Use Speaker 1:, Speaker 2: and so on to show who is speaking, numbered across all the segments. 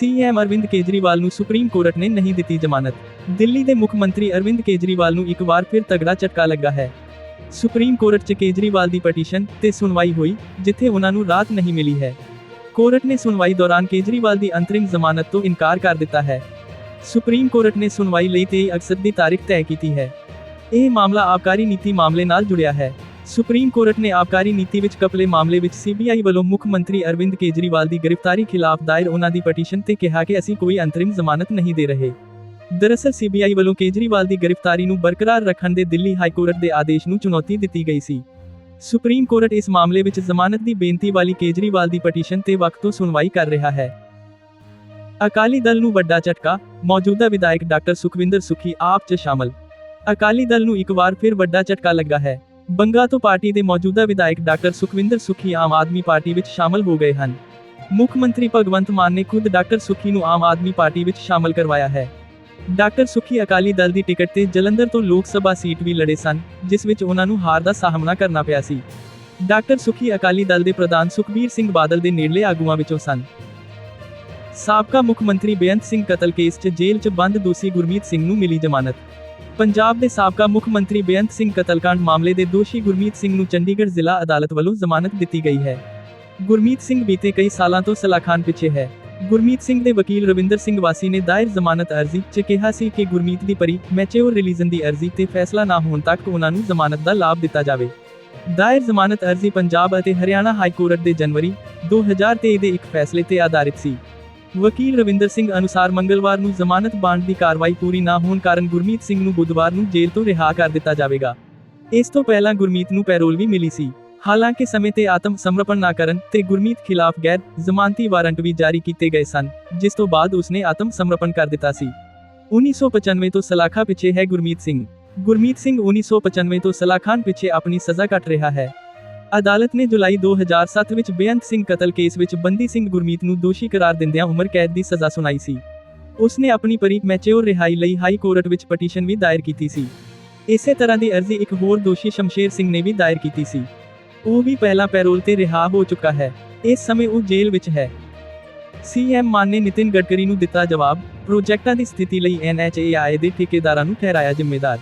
Speaker 1: CM Arvind Kejriwal ਨੂੰ supreme court ਨੇ ਨਹੀਂ ਦਿੱਤੀ ਜ਼ਮਾਨਤ। ਦਿੱਲੀ ਦੇ ਮੁੱਖ ਮੰਤਰੀ ਅਰਵਿੰਦ ਕੇਜਰੀਵਾਲ ਨੂੰ ਇੱਕ ਵਾਰ ਫਿਰ ਤਗੜਾ ਝਟਕਾ ਲੱਗਾ ਹੈ। ਸੁਪਰੀਮ ਕੋਰਟ 'ਚ ਕੇਜਰੀਵਾਲ ਦੀ ਪਟੀਸ਼ਨ ਤੇ ਸੁਣਵਾਈ ਹੋਈ, ਜਿੱਥੇ ਉਹਨਾਂ ਨੂੰ ਰਾਹਤ ਨਹੀਂ ਮਿਲੀ ਹੈ। ਕੋਰਟ ਨੇ ਸੁਣਵਾਈ ਦੌਰਾਨ ਕੇਜਰੀਵਾਲ ਦੀ ਅੰਤਰਿਮ ਜ਼ਮਾਨਤ ਤੋਂ ਇਨਕਾਰ ਕਰ ਦਿੱਤਾ ਹੈ। ਸੁਪਰੀਮ ਕੋਰਟ ਨੇ ਸੁਣਵਾਈ ਲਈ 23 ਅਗਸਤ ਦੀ ਤਾਰੀਖ ਤੈਅ ਕੀਤੀ ਹੈ। ਇਹ ਮਾਮਲਾ ਆਬਕਾਰੀ ਨੀਤੀ ਮਾਮਲੇ ਨਾਲ ਜੁੜਿਆ ਹੈ। ਸੁਪਰੀਮ ਕੋਰਟ ਨੇ ਆਬਕਾਰੀ ਨੀਤੀ ਵਿੱਚ ਕਪਲੇ ਮਾਮਲੇ ਵਿੱਚ ਸੀਬੀਆਈ ਵੱਲੋਂ ਮੁੱਖ ਮੰਤਰੀ ਅਰਵਿੰਦ ਕੇਜਰੀਵਾਲ ਦੀ ਗ੍ਰਿਫਤਾਰੀ ਖਿਲਾਫ ਦਾਇਰ ਉਹਨਾਂ ਦੀ ਪਟੀਸ਼ਨ ਤੇ ਕਿਹਾ ਕਿ ਅਸੀਂ ਕੋਈ ਅੰਤਰਿਮ ਜ਼ਮਾਨਤ ਨਹੀਂ ਦੇ ਰਹੇ। ਦਰਅਸਲ ਸੀਬੀਆਈ ਵੱਲੋਂ ਕੇਜਰੀਵਾਲ ਦੀ ਗ੍ਰਿਫਤਾਰੀ ਨੂੰ ਬਰਕਰਾਰ ਰੱਖਣ ਦੇ ਦਿੱਲੀ ਹਾਈ ਕੋਰਟ ਦੇ ਆਦੇਸ਼ ਨੂੰ ਚੁਣੌਤੀ ਦਿੱਤੀ ਗਈ ਸੀ। ਸੁਪਰੀਮ ਕੋਰਟ ਇਸ ਮਾਮਲੇ ਵਿੱਚ ਜ਼ਮਾਨਤ ਦੀ ਬੇਨਤੀ ਵਾਲੀ ਕੇਜਰੀਵਾਲ ਦੀ ਪਟੀਸ਼ਨ ਤੇ ਵਕਤ ਤੋਂ ਸੁਣਵਾਈ ਕਰ ਰਿਹਾ ਹੈ। ਅਕਾਲੀ ਦਲ ਨੂੰ ਵੱਡਾ ਝਟਕਾ, ਮੌਜੂਦਾ ਵਿਧਾਇਕ ਡਾਕਟਰ ਸੁਖਵਿੰਦਰ ਸੁਖੀ ਆਪ 'ਚ ਸ਼ਾਮਲ। ਅਕਾਲੀ ਦਲ ਨੂੰ ਇੱਕ ਵਾਰ ਫਿਰ ਵੱਡਾ ਝਟਕਾ ਲੱਗਾ ਹੈ। ਬੰਗਾ ਤੋਂ ਪਾਰਟੀ ਦੇ ਮੌਜੂਦਾ ਵਿਧਾਇਕ ਡਾਕਟਰ ਸੁਖਵਿੰਦਰ ਸੁਖੀ ਆਮ ਆਦਮੀ ਪਾਰਟੀ ਵਿੱਚ ਸ਼ਾਮਲ ਹੋ ਗਏ ਹਨ। ਮੁੱਖ ਮੰਤਰੀ ਭਗਵੰਤ ਮਾਨ ਨੇ ਖੁਦ ਡਾਕਟਰ ਸੁਖੀ ਨੂੰ ਆਮ ਆਦਮੀ ਪਾਰਟੀ ਵਿੱਚ ਸ਼ਾਮਲ ਕਰਵਾਇਆ ਹੈ। ਡਾਕਟਰ ਸੁਖੀ ਅਕਾਲੀ ਦਲ ਦੀ ਟਿਕਟ ਤੇ ਜਲੰਧਰ ਤੋਂ ਲੋਕ ਸਭਾ ਸੀਟ ਵੀ ਲੜੇ ਸਨ, ਜਿਸ ਵਿੱਚ ਉਹਨਾਂ ਨੂੰ ਹਾਰ ਦਾ ਸਾਹਮਣਾ ਕਰਨਾ ਪਿਆ ਸੀ। ਡਾਕਟਰ ਸੁਖੀ ਅਕਾਲੀ ਦਲ ਦੇ ਪ੍ਰਧਾਨ ਸੁਖਬੀਰ ਸਿੰਘ ਬਾਦਲ ਦੇ ਨੇੜਲੇ ਆਗੂਆਂ ਵਿੱਚੋਂ ਸਨ। ਸਾਬਕਾ ਮੁੱਖ ਮੰਤਰੀ ਬੇਅੰਤ ਸਿੰਘ ਕਤਲ ਕੇਸ 'ਚ ਜੇਲ੍ਹ 'ਚ ਬੰਦ ਦੋਸ਼ੀ ਗੁਰਮੀਤ ਸਿੰਘ ਨੂੰ ਮਿਲੀ ਜ਼ਮਾਨਤ। ਪੰਜਾਬ ਦੇ ਸਾਬਕਾ ਮੁੱਖ ਮੰਤਰੀ ਬੇਅੰਤ ਸਿੰਘ ਕਤਲकांड ਮਾਮਲੇ ਦੇ ਦੋਸ਼ੀ ਗੁਰਮੀਤ ਸਿੰਘ ਨੂੰ ਚੰਡੀਗੜ੍ਹ ਜ਼ਿਲ੍ਹਾ ਅਦਾਲਤ ਵੱਲੋਂ ਜ਼ਮਾਨਤ ਦਿੱਤੀ ਗਈ ਹੈ। ਗੁਰਮੀਤ ਸਿੰਘ ਬੀਤੇ ਕਈ ਸਾਲਾਂ ਤੋਂ ਸਲਾਖਾਨ ਪਿੱਛੇ ਹੈ। ਗੁਰਮੀਤ ਸਿੰਘ ਦੇ ਵਕੀਲ ਰਵਿੰਦਰ ਸਿੰਘ ਵਾਸੀ ਨੇ ਦਾਇਰ ਜ਼ਮਾਨਤ ਅਰਜ਼ੀ 'ਚ ਕਿਹਾ ਸੀ ਕਿ ਗੁਰਮੀਤ ਦੀ ਪਰੀ ਮੈਚਿਓਰ ਰਿਲੀਜ਼ਨ ਦੀ ਅਰਜ਼ੀ ਤੇ ਫੈਸਲਾ ਨਾ ਹੋਣ ਤੱਕ ਉਹਨਾਂ ਨੂੰ ਜ਼ਮਾਨਤ ਦਾ ਲਾਭ ਦਿੱਤਾ ਜਾਵੇ। ਦਾਇਰ ਜ਼ਮਾਨਤ ਅਰਜ਼ੀ ਪੰਜਾਬ ਅਤੇ ਹਰਿਆਣਾ ਹਾਈ ਕੋਰਟ ਦੇ ਜਨਵਰੀ 2023 ਦੇ ਇੱਕ ਫੈਸਲੇ ਤੇ ਆਧਾਰਿਤ ਸੀ। ਵਕੀਲ ਰਵਿੰਦਰ ਸਿੰਘ ਅਨੁਸਾਰ ਮੰਗਲਵਾਰ ਨੂੰ ਜ਼ਮਾਨਤ ਬਾਂਡ ਦੀ ਕਾਰਵਾਈ ਪੂਰੀ ਨਾ ਹੋਣ ਕਾਰਨ ਗੁਰਮੀਤ ਸਿੰਘ ਨੂੰ ਬੁੱਧਵਾਰ ਨੂੰ ਜੇਲ੍ਹ ਤੋਂ ਰਿਹਾ ਕਰ ਦਿੱਤਾ ਜਾਵੇਗਾ। ਇਸ ਤੋਂ ਪਹਿਲਾਂ ਗੁਰਮੀਤ ਨੂੰ ਪੈਰੋਲ ਵੀ ਮਿਲੀ ਸੀ। ਹਾਲਾਂਕਿ ਸਮੇਂ ਤੇ ਆਤਮ ਸਮਰਪਣ ਨਾ ਕਰਨ ਤੇ ਗੁਰਮੀਤ ਖਿਲਾਫ ਗੈਰ ਜ਼ਮਾਨਤੀ ਵਾਰੰਟ ਵੀ ਜਾਰੀ ਕੀਤੇ ਗਏ ਸਨ, ਜਿਸ ਤੋਂ ਬਾਅਦ ਉਸਨੇ ਆਤਮ ਸਮਰਪਣ ਕਰ ਦਿੱਤਾ ਸੀ। 1995 ਤੋਂ ਸਲਾਖਾ ਪਿੱਛੇ ਹੈ ਗੁਰਮੀਤ ਸਿੰਘ। ਗੁਰਮੀਤ ਸਿੰਘ 1995 ਤੋਂ ਸਲਾਖਾਨ ਪਿੱਛੇ ਆਪਣੀ ਸਜ਼ਾ ਕੱਟ ਰਿਹਾ ਹੈ। ਅਦਾਲਤ ਨੇ ਜੁਲਾਈ 2007 ਵਿੱਚ ਬੇਅੰਤ ਸਿੰਘ ਕਤਲ ਕੇਸ ਵਿੱਚ ਬੰਦੀ ਸਿੰਘ ਗੁਰਮੀਤ ਨੂੰ ਦੋਸ਼ੀ ਕਰਾਰ ਦਿੰਦਿਆਂ ਉਮਰ ਕੈਦ ਦੀ ਸਜ਼ਾ ਸੁਣਾਈ ਸੀ। ਉਸਨੇ ਆਪਣੀ ਪਰੀ ਮੈਚਿਓਰ ਰਿਹਾਈ ਲਈ ਹਾਈ ਕੋਰਟ ਵਿੱਚ ਪਟੀਸ਼ਨ ਵੀ ਦਾਇਰ ਕੀਤੀ ਸੀ। ਇਸੇ ਤਰ੍ਹਾਂ ਦੀ ਅਰਜ਼ੀ ਇੱਕ ਹੋਰ ਦੋਸ਼ੀ ਸ਼ਮਸ਼ੇਰ ਸਿੰਘ ਨੇ ਵੀ ਦਾਇਰ ਕੀਤੀ ਸੀ। ਉਹ ਵੀ ਪਹਿਲਾਂ ਪੈਰੋਲ ਤੇ ਰਿਹਾ ਹੋ ਚੁੱਕਾ ਹੈ। ਇਸ ਸਮੇਂ ਉਹ ਜੇਲ੍ਹ ਵਿੱਚ ਹੈ। ਸੀਐਮ ਮਾਨ ਨੇ ਨਿਤਿਨ ਗਡਕਰੀ ਨੂੰ ਦਿੱਤਾ ਜਵਾਬ, ਪ੍ਰੋਜੈਕਟਾਂ ਦੀ ਸਥਿਤੀ ਲਈ ਐਨਐਚਏਆਈ ਦੇ ਠੇਕੇਦਾਰਾਂ ਨੂੰ ਠਹਿਰਾਇਆ ਜ਼ਿੰਮੇਦਾਰ।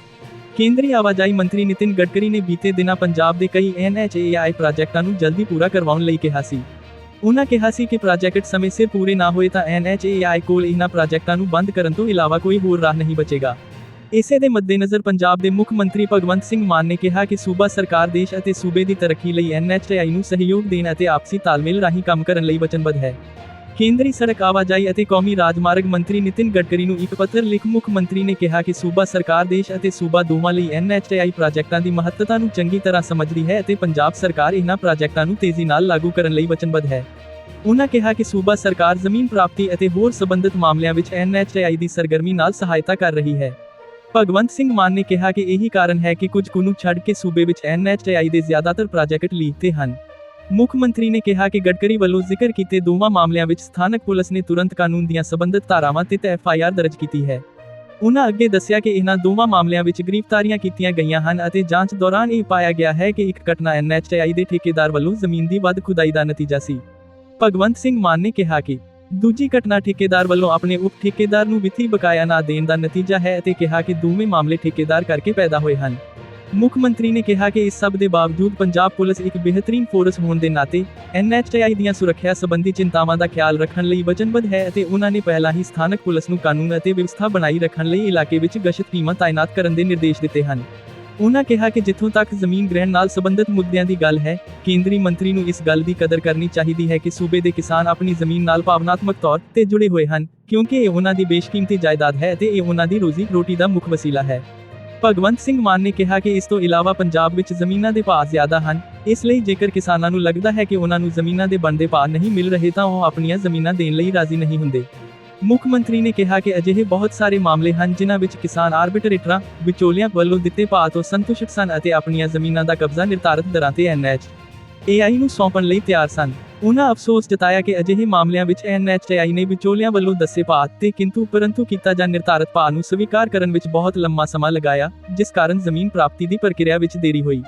Speaker 1: ਕੇਂਦਰੀ ਆਵਾਜਾਈ ਮੰਤਰੀ ਨਿਤਿਨ ਗਡਕਰੀ ਨੇ ਬੀਤੇ ਦਿਨਾਂ ਪੰਜਾਬ ਦੇ ਕਈ ਐਨਐਚਏਆਈ ਪ੍ਰੋਜੈਕਟਾਂ ਨੂੰ ਜਲਦੀ ਪੂਰਾ ਕਰਵਾਉਣ ਲਈ ਕਿਹਾ ਸੀ। ਉਹਨਾਂ ਕਿਹਾ ਸੀ ਕਿ ਪ੍ਰੋਜੈਕਟ ਸਮੇਂ ਸਿਰ ਪੂਰੇ ਨਾ ਹੋਏ ਤਾਂ ਐਨਐਚਏਆਈ ਕੋਲ ਇਹਨਾਂ ਪ੍ਰੋਜੈਕਟਾਂ ਨੂੰ ਬੰਦ ਕਰਨ ਤੋਂ ਇਲਾਵਾ ਕੋਈ ਹੋਰ ਰਾਹ ਨਹੀਂ ਬਚੇਗਾ। ਇਸੇ ਦੇ ਮੱਦੇਨਜ਼ਰ ਪੰਜਾਬ ਦੇ ਮੁੱਖ ਮੰਤਰੀ ਭਗਵੰਤ ਸਿੰਘ ਮਾਨ ਨੇ ਕਿਹਾ ਕਿ ਸੂਬਾ ਸਰਕਾਰ ਦੇਸ਼ ਅਤੇ ਸੂਬੇ ਦੀ ਤਰੱਕੀ ਲਈ ਐਨਐਚਏਆਈ ਨੂੰ ਸਹਿਯੋਗ ਦੇਣ ਅਤੇ ਆਪਸੀ ਤਾਲਮੇਲ ਰਾਹੀਂ ਕੰਮ ਕਰਨ ਲਈ ਵਚਨਬੱਧ ਹੈ। ਕੇਂਦਰੀ ਸੜਕ ਆਵਾਜਾਈ ਅਤੇ ਕੌਮੀ ਰਾਜਮਾਰਗ ਮੰਤਰੀ ਨਿਤਿਨ ਗਡਕਰੀ ਨੂੰ ਇੱਕ ਪੱਤਰ ਲਿਖ ਮੁੱਖ ਮੰਤਰੀ ਨੇ ਕਿਹਾ ਕਿ ਸੂਬਾ ਸਰਕਾਰ ਦੇਸ਼ ਅਤੇ ਸੂਬਾ ਦੋਵਾਂ ਲਈ ਐਨਐਚਏਆਈ ਪ੍ਰੋਜੈਕਟਾਂ ਦੀ ਮਹੱਤਤਾ ਨੂੰ ਚੰਗੀ ਤਰ੍ਹਾਂ ਸਮਝਦੀ ਹੈ ਅਤੇ ਪੰਜਾਬ ਸਰਕਾਰ ਇਹਨਾਂ ਪ੍ਰੋਜੈਕਟਾਂ ਨੂੰ ਤੇਜ਼ੀ ਨਾਲ ਲਾਗੂ ਕਰਨ ਲਈ ਵਚਨਬੱਧ ਹੈ। ਉਨ੍ਹਾਂ ਕਿਹਾ ਕਿ ਸੂਬਾ ਸਰਕਾਰ ਜ਼ਮੀਨ ਪ੍ਰਾਪਤੀ ਅਤੇ ਹੋਰ ਸਬੰਧਿਤ ਮਾਮਲਿਆਂ ਵਿੱਚ ਐਨਐਚਏਆਈ ਦੀ ਸਰਗਰਮੀ ਨਾਲ ਸਹਾਇਤਾ ਕਰ ਰਹੀ ਹੈ। ਭਗਵੰਤ ਸਿੰਘ ਮਾਨ ਨੇ ਕਿਹਾ ਕਿ ਇਹੀ ਕਾਰਨ ਹੈ ਕਿ ਕੁਝ ਕੁ ਨੂੰ ਛੱਡ ਕੇ ਸੂਬੇ ਵਿੱਚ ਐਨਐਚਏਆਈ ਦੇ ਜ਼ਿਆਦਾਤਰ ਪ੍ਰੋਜੈਕਟ ਲੀਕਤੇ ਹਨ। ਮੁੱਖ ਮੰਤਰੀ ਨੇ ਕਿਹਾ ਕਿ ਗਡਕਰੀ ਵੱਲੋਂ ਜ਼ਿਕਰ ਕੀਤੇ ਦੋਵਾਂ ਮਾਮਲਿਆਂ ਵਿੱਚ ਸਥਾਨਕ ਪੁਲਿਸ ਨੇ ਤੁਰੰਤ ਕਾਨੂੰਨ ਦੀਆਂ ਸਬੰਧਿਤ ਧਾਰਾਵਾਂ ਤੇ ਐਫਆਈਆਰ ਦਰਜ ਕੀਤੀ ਹੈ। ਉਨ੍ਹਾਂ ਅੱਗੇ ਦੱਸਿਆ ਕਿ ਇਹਨਾਂ ਦੋਵਾਂ ਮਾਮਲਿਆਂ ਵਿੱਚ ਗ੍ਰਿਫਤਾਰੀਆਂ ਕੀਤੀਆਂ ਗਈਆਂ ਹਨ ਅਤੇ ਜਾਂਚ ਦੌਰਾਨ ਇਹ ਪਾਇਆ ਗਿਆ ਹੈ ਕਿ ਇੱਕ ਘਟਨਾ ਐਨਐਚਆਈ ਦੇ ਠੇਕੇਦਾਰ ਵੱਲੋਂ ਜ਼ਮੀਨ ਦੀ ਵੱਧ ਖੁਦਾਈ ਦਾ ਨਤੀਜਾ ਸੀ। ਭਗਵੰਤ ਸਿੰਘ ਮਾਨ ਨੇ ਕਿਹਾ ਕਿ ਦੂਜੀ ਘਟਨਾ ਠੇਕੇਦਾਰ ਵੱਲੋਂ ਆਪਣੇ ਉਪ ਠੇਕੇਦਾਰ ਨੂੰ ਵਿੱਤੀ ਬਕਾਇਆ ਨਾ ਦੇਣ ਦਾ ਨਤੀਜਾ ਹੈ ਅਤੇ ਕਿਹਾ ਕਿ ਦੋਵੇਂ ਮਾਮਲੇ ਠੇਕੇਦਾਰ ਕਰਕੇ ਪੈਦਾ ਹੋਏ ਹਨ। ਮੁੱਖ ਮੰਤਰੀ ਨੇ ਕਿਹਾ ਕਿ ਇਸ ਸਭ ਦੇ ਬਾਵਜੂਦ ਪੰਜਾਬ ਪੁਲਿਸ ਇੱਕ ਬਿਹਤਰੀਨ ਫੋਰਸ ਹੋਣ ਦੇ ਨਾਤੇ ਐਨਐਚਆਈ ਦੀਆਂ ਸੁਰੱਖਿਆ ਸੰਬੰਧੀ ਚਿੰਤਾਵਾਂ ਦਾ ਖਿਆਲ ਰੱਖਣ ਲਈ ਵਚਨਬੱਧ ਹੈ ਅਤੇ ਉਹਨਾਂ ਨੇ ਪਹਿਲਾਂ ਹੀ ਸਥਾਨਕ ਪੁਲਿਸ ਨੂੰ ਕਾਨੂੰਨ ਅਤੇ ਵਿਵਸਥਾ ਬਣਾਈ ਰੱਖਣ ਲਈ ਇਲਾਕੇ ਵਿੱਚ ਗਸ਼ਤ ਟੀਮਾਂ ਤਾਇਨਾਤ ਕਰਨ ਦੇ ਨਿਰਦੇਸ਼ ਦਿੱਤੇ ਹਨ। ਉਹਨਾਂ ਕਿਹਾ ਕਿ ਜਿੱਥੋਂ ਤੱਕ ਜ਼ਮੀਨ ਗ੍ਰਹਿਣ ਨਾਲ ਸੰਬੰਧਿਤ ਮੁੱਦਿਆਂ ਦੀ ਗੱਲ ਹੈ, ਕੇਂਦਰੀ ਮੰਤਰੀ ਨੂੰ ਇਸ ਗੱਲ ਦੀ ਕਦਰ ਕਰਨੀ ਚਾਹੀਦੀ ਹੈ ਕਿ ਸੂਬੇ ਦੇ ਕਿਸਾਨ ਆਪਣੀ ਜ਼ਮੀਨ ਨਾਲ ਭਾਵਨਾਤਮਕ ਤੌਰ ਤੇ ਜੁੜੇ ਹੋਏ ਹਨ, ਕਿਉਂਕਿ ਇਹ ਉਹਨਾਂ ਦੀ ਬੇਸ਼ਕੀਮਤੀ ਜਾਇਦਾਦ ਹੈ ਅਤੇ ਇਹ ਉਹਨਾਂ ਦੀ ਰੋਜ਼ੀ ਰੋਟੀ ਦਾ ਮੁੱਖ ਵਸੀਲਾ ਹੈ। ਭਗਵੰਤ ਸਿੰਘ ਮਾਨ ਨੇ ਕਿਹਾ ਕਿ ਇਸ ਤੋਂ ਇਲਾਵਾ ਪੰਜਾਬ ਵਿੱਚ ਜ਼ਮੀਨਾਂ ਦੇ ਭਾਅ ਜ਼ਿਆਦਾ ਹਨ, ਇਸ ਲਈ ਜੇਕਰ ਕਿਸਾਨਾਂ ਨੂੰ ਲੱਗਦਾ ਹੈ ਕਿ ਉਹਨਾਂ ਨੂੰ ਜ਼ਮੀਨਾਂ ਦੇ ਬਣਦੇ ਭਾਅ ਨਹੀਂ ਮਿਲ ਰਹੇ ਤਾਂ ਉਹ ਆਪਣੀਆਂ ਜ਼ਮੀਨਾਂ ਦੇਣ ਲਈ ਰਾਜ਼ੀ ਨਹੀਂ ਹੁੰਦੇ। ਮੁੱਖ ਮੰਤਰੀ ਨੇ ਕਿਹਾ ਕਿ ਅਜਿਹੇ ਬਹੁਤ ਸਾਰੇ ਮਾਮਲੇ ਹਨ ਜਿਨ੍ਹਾਂ ਵਿੱਚ ਕਿਸਾਨ ਆਰਬਿਟਰੇਟਰਾਂ, ਵਿਚੋਲਿਆਂ ਵੱਲੋਂ ਦਿੱਤੇ ਭਾਅ ਤੋਂ ਸੰਤੁਸ਼ਟ ਸਨ ਅਤੇ ਆਪਣੀਆਂ ਜ਼ਮੀਨਾਂ ਦਾ ਕਬਜ਼ਾ ਨਿਰਧਾਰਤ ਦਰਾਂ ਤੇ ਐਨਐਚ ਏਆਈ ਨੂੰ ਸੌਂਪਣ ਲਈ ਤਿਆਰ ਸਨ। ਉਹਨਾਂ ਅਫਸੋਸ ਜਤਾਇਆ ਕਿ ਅਜਿਹੇ ਮਾਮਲਿਆਂ ਵਿੱਚ ਐਨਐਚਆਈ ਨੇ ਵਿਚੋਲਿਆਂ ਵੱਲੋਂ ਦੱਸੇ ਭਾਅ ਤੇ ਕਿੰਤੂ ਪਰੰਤੂ ਕੀਤਾ ਜਾਂ ਨਿਰਧਾਰਤ ਭਾਅ ਨੂੰ ਸਵੀਕਾਰ ਕਰਨ ਵਿੱਚ ਬਹੁਤ ਲੰਮਾ ਸਮਾਂ ਲਗਾਇਆ, ਜਿਸ ਕਾਰਨ ਜ਼ਮੀਨ ਪ੍ਰਾਪਤੀ ਦੀ ਪ੍ਰਕਿਰਿਆ ਵਿੱਚ ਦੇਰੀ ਹੋਈ।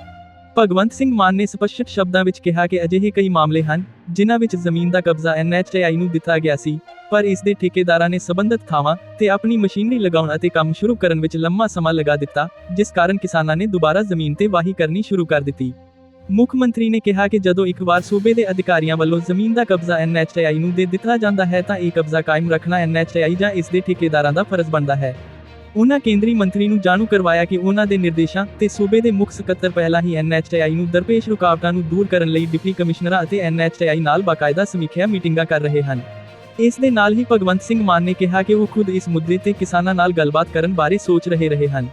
Speaker 1: ਭਗਵੰਤ ਸਿੰਘ ਮਾਨ ਨੇ ਸਪਸ਼ਟ ਸ਼ਬਦਾਂ ਵਿੱਚ ਕਿਹਾ ਕਿ ਅਜਿਹੇ ਕਈ ਮਾਮਲੇ ਹਨ, ਜਿਨ੍ਹਾਂ ਵਿੱਚ ਜ਼ਮੀਨ ਦਾ ਕਬਜ਼ਾ ਐਨਐਚਆਈ ਨੂੰ ਦਿੱਤਾ ਗਿਆ ਸੀ, ਪਰ ਇਸ ਦੇ ਠੇਕੇਦਾਰਾਂ ਨੇ ਸਬੰਧਤ ਥਾਵਾਂ ਤੇ ਆਪਣੀ ਮਸ਼ੀਨਰੀ ਲਗਾਉਣ ਅਤੇ ਕੰਮ ਸ਼ੁਰੂ ਕਰਨ ਵਿੱਚ ਲੰਮਾ ਸਮਾਂ ਲਗਾ ਦਿੱਤਾ, ਜਿਸ ਕਾਰਨ ਕਿਸਾਨਾਂ ਨੇ ਦੁਬਾਰਾ ਜ਼ਮੀਨ ਤੇ ਵਾਹੀ ਕਰਨੀ ਸ਼ੁਰੂ ਕਰ ਦਿੱਤੀ। ਮੁੱਖ ਮੰਤਰੀ ਨੇ ਕਿਹਾ ਕਿ ਜਦੋਂ ਇੱਕ ਵਾਰ ਸੂਬੇ ਦੇ ਅਧਿਕਾਰੀਆਂ ਵੱਲੋਂ ਜ਼ਮੀਨ ਦਾ ਕਬਜ਼ਾ ਐਨਐਚਆਈ ਨੂੰ ਦੇ ਦਿੱਤਾ ਜਾਂਦਾ ਹੈ ਤਾਂ ਇਹ ਕਬਜ਼ਾ ਕਾਇਮ ਰੱਖਣਾ ਐਨਐਚਆਈ ਜਾਂ ਇਸ ਦੇ ਠੇਕੇਦਾਰਾਂ ਦਾ ਫਰਜ਼ ਬਣਦਾ ਹੈ। ਉਹਨਾਂ ਕੇਂਦਰੀ ਮੰਤਰੀ ਨੂੰ ਜਾਣੂ ਕਰਵਾਇਆ ਕਿ ਉਹਨਾਂ ਦੇ ਨਿਰਦੇਸ਼ਾਂ ਤੇ ਸੂਬੇ ਦੇ ਮੁੱਖ ਸਕੱਤਰ ਪਹਿਲਾਂ ਹੀ ਐਨਐਚਆਈ ਨੂੰ ਦਰਪੇਸ਼ ਰੁਕਾਵਟਾਂ ਨੂੰ ਦੂਰ ਕਰਨ ਲਈ ਡਿਪਟੀ ਕਮਿਸ਼ਨਰਾਂ ਅਤੇ ਐਨਐਚਆਈ ਨਾਲ ਬਾਕਾਇਦਾ ਸਮੀਖਿਆ ਮੀਟਿੰਗਾਂ ਕਰ ਰਹੇ ਹਨ। ਇਸ ਦੇ ਨਾਲ ਹੀ ਭਗਵੰਤ ਸਿੰਘ ਮਾਨ ਨੇ ਕਿਹਾ ਕਿ ਉਹ ਖੁਦ ਇਸ ਮੁੱਦੇ ਤੇ ਕਿਸਾਨਾਂ ਨਾਲ ਗੱਲਬਾਤ ਕਰਨ ਬਾਰੇ ਸੋਚ ਰਹੇ ਰਹੇ ਹਨ।